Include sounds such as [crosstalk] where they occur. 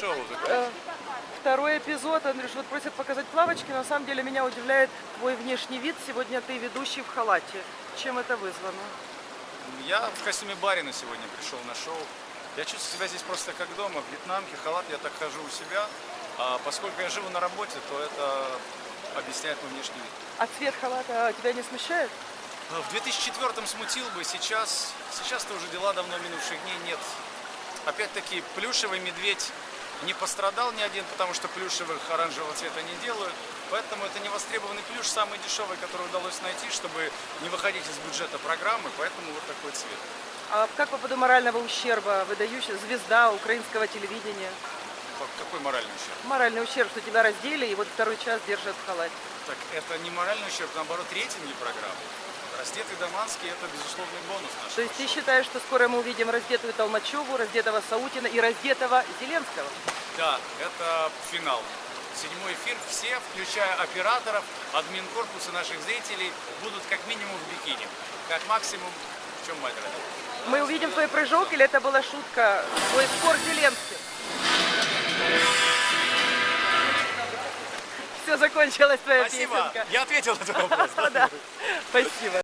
шоу Э, Второй эпизод, Андрюш, вот просят показать плавочки. На самом деле меня удивляет твой внешний вид. Сегодня ты ведущий в халате. Чем это вызвано? Я в костюме барина сегодня пришел на шоу. Я чувствую себя здесь просто как дома. В вьетнамке халат я так хожу у себя. А поскольку я живу на работе, то это объясняет мой внешний вид. А цвет халата тебя не смущает? А В 2004 смутил бы, сейчас, сейчас-то уже дела давно минувших дней нет. Опять-таки, плюшевый медведь не пострадал ни один, потому что плюшевых оранжевого цвета не делаю. Поэтому это невостребованный плюш, самый дешевый, который удалось найти, чтобы не выходить из бюджета программы. Поэтому вот такой цвет. А как по поводу морального ущерба? Выдающая звезда украинского телевидения. Как- Какой моральный ущерб? Моральный ущерб, что тебя раздели и вот второй час держат в халате. Так это не моральный ущерб, наоборот, рейтинги программы. Раздетый Даманский – это безусловный бонус нашего То есть ты считаешь, что скоро мы увидим раздетую Толмачеву, раздетого Саутина и раздетого Зеленского? Да, это финал. Седьмой эфир. Все, включая операторов, админ корпуса наших зрителей, будут как минимум в бикини. Как максимум, в чем мать родила. Мы увидим твой прыжок или это была шутка? Твой спор Зеленским? Все, закончилась твоя Спасибо. песенка. Я ответил на этот вопрос. [laughs] Да, спасибо.